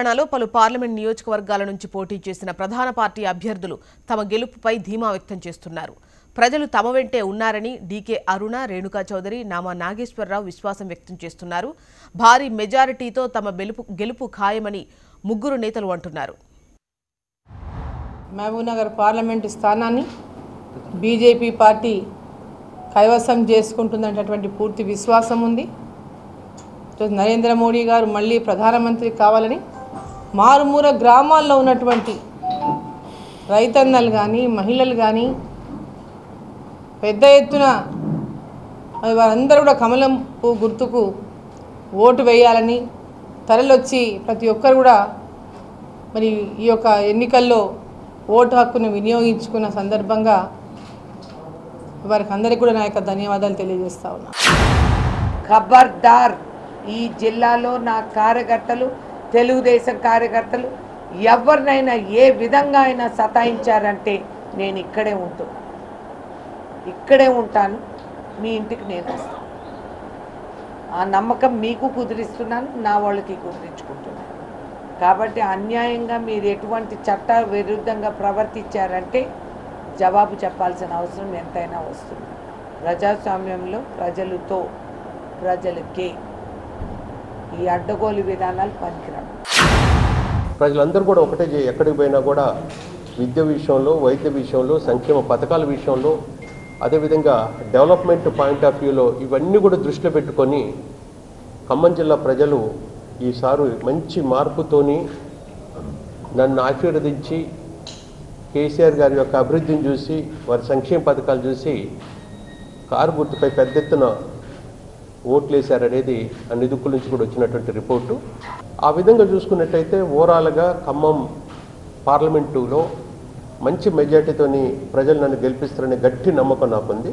తెలంగాణలో పలు పార్లమెంట్ నియోజకవర్గాల నుంచి పోటీ చేసిన ప్రధాన పార్టీ అభ్యర్థులు తమ గెలుపుపై ధీమా వ్యక్తం చేస్తున్నారు. ప్రజలు తమ వెంటే ఉన్నారని డీకే అరుణ రేణుకా చౌదరి నామా నాగేశ్వరరావు విశ్వాసం వ్యక్తం చేస్తున్నారు. భారీ మెజారిటీతో తమ గెలుపు గెలుపు ఖాయమని ముగ్గురు నేతలు అంటున్నారు. మహబూబ్నగర్ పార్లమెంటు స్థానాన్ని బీజేపీ పార్టీ కైవసం చేసుకుంటుందనేటటువంటి పూర్తి విశ్వాసం ఉంది. నరేంద్ర మోడీ గారు మళ్ళీ ప్రధానమంత్రి కావాలని మారుమూర గ్రామాల్లో ఉన్నటువంటి రైతన్నలు కానీ మహిళలు కానీ పెద్ద ఎత్తున వారందరూ కూడా కమలం పువ్వు గుర్తుకు ఓటు వేయాలని తరలొచ్చి ప్రతి ఒక్కరు కూడా మరి ఈ యొక్క ఎన్నికల్లో ఓటు హక్కును వినియోగించుకున్న సందర్భంగా వారికి అందరికీ కూడా నా యొక్క ధన్యవాదాలు తెలియజేస్తా ఉన్నా. ఖబర్దార్. ఈ జిల్లాలో నా కార్యకర్తలు తెలుగుదేశం కార్యకర్తలు ఎవరినైనా ఏ విధంగా అయినా సతాయించారంటే నేను ఇక్కడే ఉంటున్నా ఇక్కడే ఉంటాను మీ ఇంటికి నేను వస్తాను ఆ నమ్మకం మీకు కుదిరిస్తున్నాను నా వాళ్ళకి కుదిరించుకుంటున్నాను. కాబట్టి అన్యాయంగా మీరు ఎటువంటి చట్ట విరుద్ధంగా ప్రవర్తించారంటే జవాబు చెప్పాల్సిన అవసరం ఎంతైనా వస్తుంది. ప్రజాస్వామ్యంలో ప్రజలతో ప్రజలకే. ఈ అడ్డగోలు విధానాలు పనికిరావు. ప్రజలందరూ కూడా ఒకటే ఎక్కడికి పోయినా కూడా విద్య విషయంలో వైద్య విషయంలో సంక్షేమ పథకాల విషయంలో అదేవిధంగా డెవలప్మెంట్ పాయింట్ ఆఫ్ వ్యూలో ఇవన్నీ కూడా దృష్టిలో పెట్టుకొని ఖమ్మం జిల్లా ప్రజలు ఈసారి మంచి మార్పుతోని నన్ను ఆశీర్వదించి కేసీఆర్ గారి యొక్క అభివృద్ధిని చూసి వారి సంక్షేమ పథకాలు చూసి కారు గుర్తుపై పెద్ద ఎత్తున ఓట్లేశారనేది అన్ని దిక్కుల నుంచి కూడా వచ్చినటువంటి రిపోర్టు. ఆ విధంగా చూసుకున్నట్టయితే ఓవరాల్గా ఖమ్మం పార్లమెంటులో మంచి మెజార్టీతోని ప్రజలు నన్ను గెలిపిస్తారనే గట్టి నమ్మకం నాకుంది.